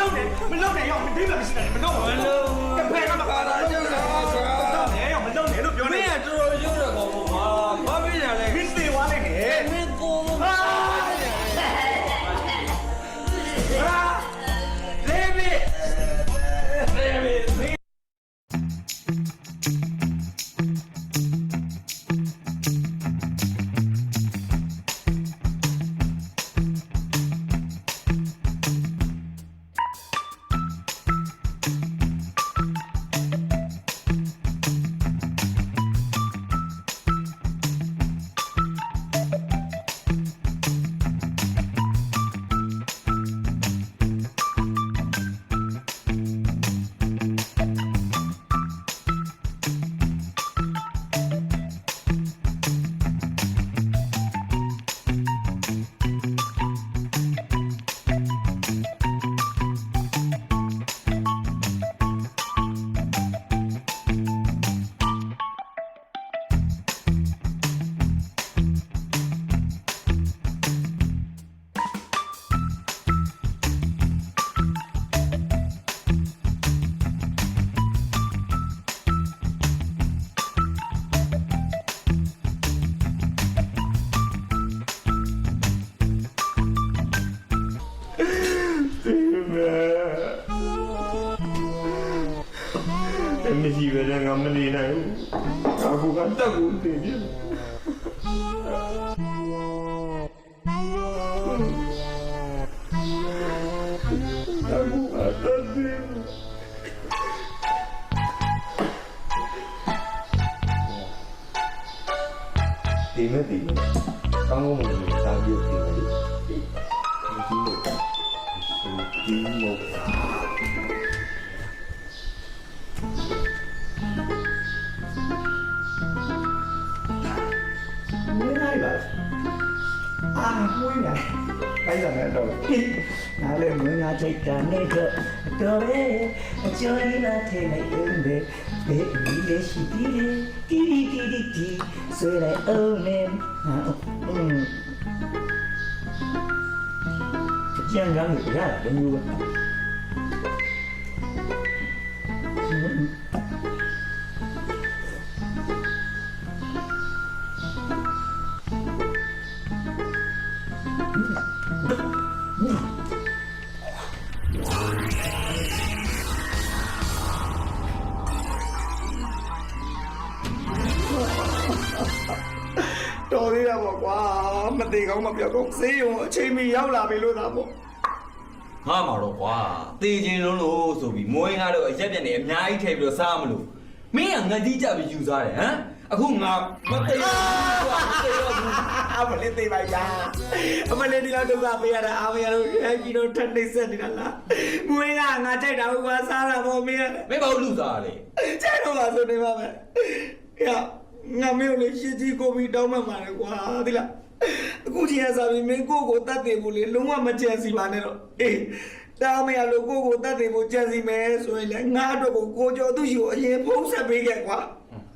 လုပ်နဲ့မလုပ်နဲ့ရောက်မသိမှမရှိတယ်မလုပ်မလုပ်ကဖဲကမကာတာကျုပ်က မရှိပဲငါမနေနိုင်ဘူးအခုကတက်ကိုတည်ပြအခုအတက်တည်ဒီမဲ့ဒီကောင်းကောင်းမွန်မွန်စားပြီးပြင်မယ်ဒီလိုဒီမို့မ အာမွေးနေအဲ့ဒါနဲ့တော့နားလေမင်းငါချိတ်တာနေတော့တော်ရဲအကျော်ရင်းလာထဲနေရင်ပဲဘေးဒီလေးရှိတီတီတီတီတီဆွေးလိုက်အောင်နေဟာအင်းကြံကောင်းရတာတမျိုးပဲ တော်သေးတာပေါ့ကွာမသေးကောင်းမပြောက်ကောင်းဈေးရုံအချိန်မီရောက်လာပြီလို့သာပေါ့ငါမှာတော့ကွာတေခြင်းလုံးလို့ဆိုပြီးမွေးငါတော့အရက်ပြက်နေအများကြီးထည့်ပြီးတော့စားမလို့မင်းကငတိကြပြီးယူစားတယ်ဟမ်အခုငါမသိဘူးကွာမသိတော့ဘူးအမလေးသေးပါဗျာအမလေးဒီလောက်ဒုက္ခပေးရတာအားမရလို့ရဲကြီးတော့ထပ်နေဆက်နေတာလားမွေးကငါကြိုက်တာကွာစားတာပေါ့မင်းကမင်းဘာလို့လူစားလဲကြိုက်တော့ပါဆိုနေပါမယ်ဟဲ့ ငါမျိုးလေးရှင်းကြီးကိုပြီးတောင်းမှမှာလေကွာဒီလားအခုချိန်ကစားပြီးမင်းကိုကိုတတ်တယ်ဘူးလေလုံးဝမကြံစီပါနဲ့တော့အေးတားမရလို့ကိုကိုတတ်တယ်ဘူးကြံစီမယ်ဆိုရင်လည်းငါအတွက်ကိုကိုကျော်သူ့ရှိကိုအရင်ဖုံးဆက်ပေးခဲ့ကွာ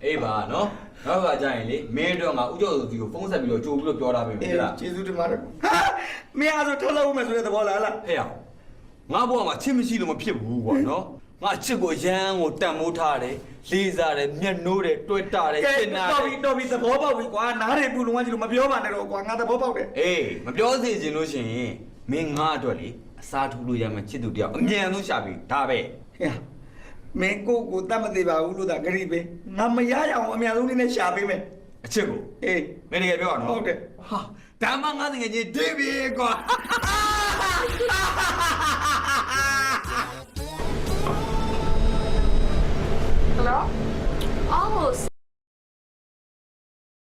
အေးပါနော်နောက်ကကြာရင်လေမင်းတို့ငါဥကြောသူစီကိုဖုန်းဆက်ပြီးတော့ကြိုးပြီးတော့ပြောတာပဲအေးဟုတ်လားကျေးဇူးတင်ပါတယ်ဟာမင်းအားဆိုထုတ်လို့မယ်ဆိုတဲ့သဘောလားလားဟဲ့အောင်ငါဘဝမှာချစ်မရှိလို့မဖြစ်ဘူးကွာနော် ငါချစ်ကိုရမ်းကိုတန်မိုးထားတယ်လေးစားတယ်မျက်နှိုးတယ်တွေ့တာတယ်ကဲရှင်းနာတော်တပြီယ်တော်ပြီသဘောပေါက်ပြီကွာနားရဘူးလုံးဝကြီးလို့မပြောပါနဲ့တော့ကွာငါသဘောပေါက်တယ်အေးမပြောစေချင်လို့ရှိရင်မင်းငါအတွက်လေအစားထိုးလို့ရမယ်ချစ်သူတယောက်အမြန်ဆုံးရှာပြီဒါပဲဟဲ့မင်းကိုကိုတတ်မသေးပါဘူးလို့သာဂရိပေးငါမရရအောင်အများဆုံးလေးနဲ့ရှာပေးမယ်အချစ်ကိုအေးမင်းတကယ်ပြောရနော်ဟုတ်တယ်ဟာဒါမှငါတကယ်ချင်းဒီပြီကွာ